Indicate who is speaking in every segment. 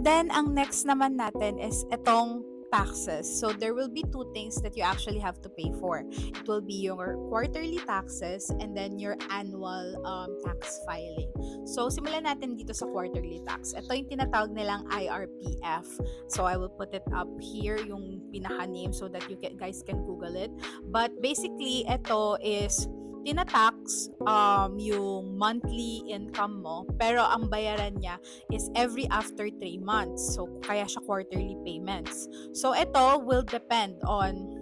Speaker 1: And then, ang next naman natin is itong taxes. So, there will be two things that you actually have to pay for. It will be your quarterly taxes and then your annual um, tax filing. So, simulan natin dito sa quarterly tax. Ito yung tinatawag nilang IRPF. So, I will put it up here, yung pinaka-name so that you guys can Google it. But basically, ito is tinatax um, yung monthly income mo, pero ang bayaran niya is every after 3 months. So, kaya siya quarterly payments. So, ito will depend on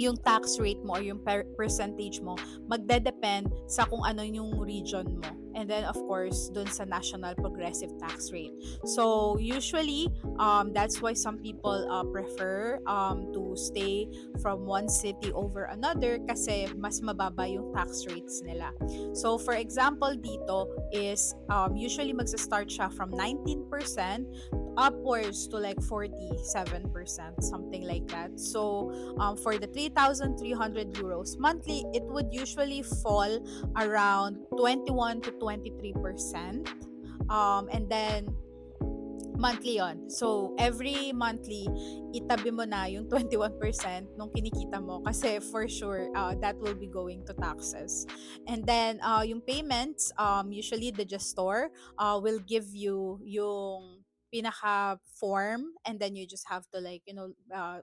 Speaker 1: yung tax rate mo or yung per- percentage mo, magde-depend sa kung ano yung region mo. And then, of course, dun sa national progressive tax rate. So, usually, um, that's why some people uh, prefer um, to stay from one city over another kasi mas mababa yung tax rates nila. So, for example, dito is um, usually magsa-start siya from 19% upwards to like 47%, something like that. So, um, for the 3,300 euros monthly, it would usually fall around 21 to 23%. Um, and then, monthly yon. So, every monthly, itabi mo na yung 21% nung kinikita mo kasi for sure, uh, that will be going to taxes. And then, uh, yung payments, um, usually the gestor uh, will give you yung pinaka form and then you just have to like, you know, uh,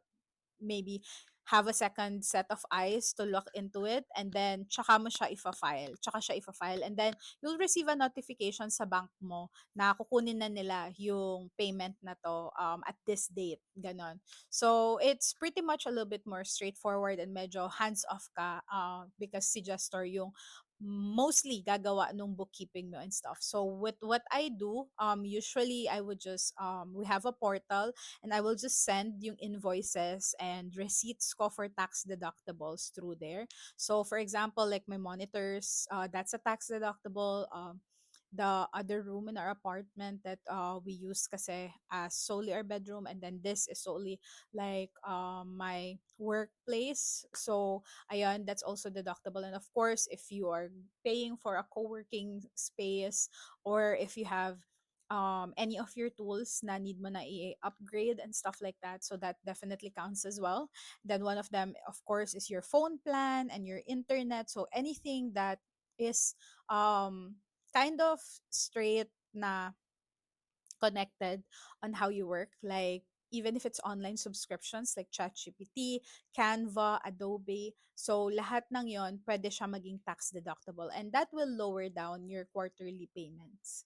Speaker 1: maybe have a second set of eyes to look into it and then tsaka mo siya ifa-file. Tsaka siya ifa-file and then you'll receive a notification sa bank mo na kukunin na nila yung payment na to um, at this date. Ganon. So, it's pretty much a little bit more straightforward and medyo hands-off ka uh, because si Gestor yung mostly gagawa nung bookkeeping mo and stuff. So with what I do, um usually I would just um we have a portal and I will just send yung invoices and receipts ko for tax deductibles through there. So for example, like my monitors, uh, that's a tax deductible. Um, the other room in our apartment that uh, we use kasi as solely our bedroom and then this is solely like um, my workplace. So ayan that's also deductible. And of course if you are paying for a co-working space or if you have um, any of your tools na need mo na i-upgrade and stuff like that so that definitely counts as well. Then one of them of course is your phone plan and your internet. So anything that is um kind of straight na connected on how you work like even if it's online subscriptions like ChatGPT, Canva, Adobe. So lahat ng 'yon pwede siya maging tax deductible and that will lower down your quarterly payments.